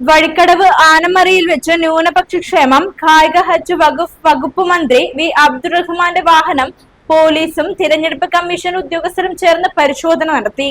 വഴിക്കടവ് ആനമറിയിൽ വെച്ച് ന്യൂനപക്ഷ ക്ഷേമം കായിക ഹജ്ജ് വകുപ്പ് വകുപ്പ് മന്ത്രി വി അബ്ദുറഹ്മാന്റെ വാഹനം പോലീസും തിരഞ്ഞെടുപ്പ് കമ്മീഷൻ ഉദ്യോഗസ്ഥരും ചേർന്ന് പരിശോധന നടത്തി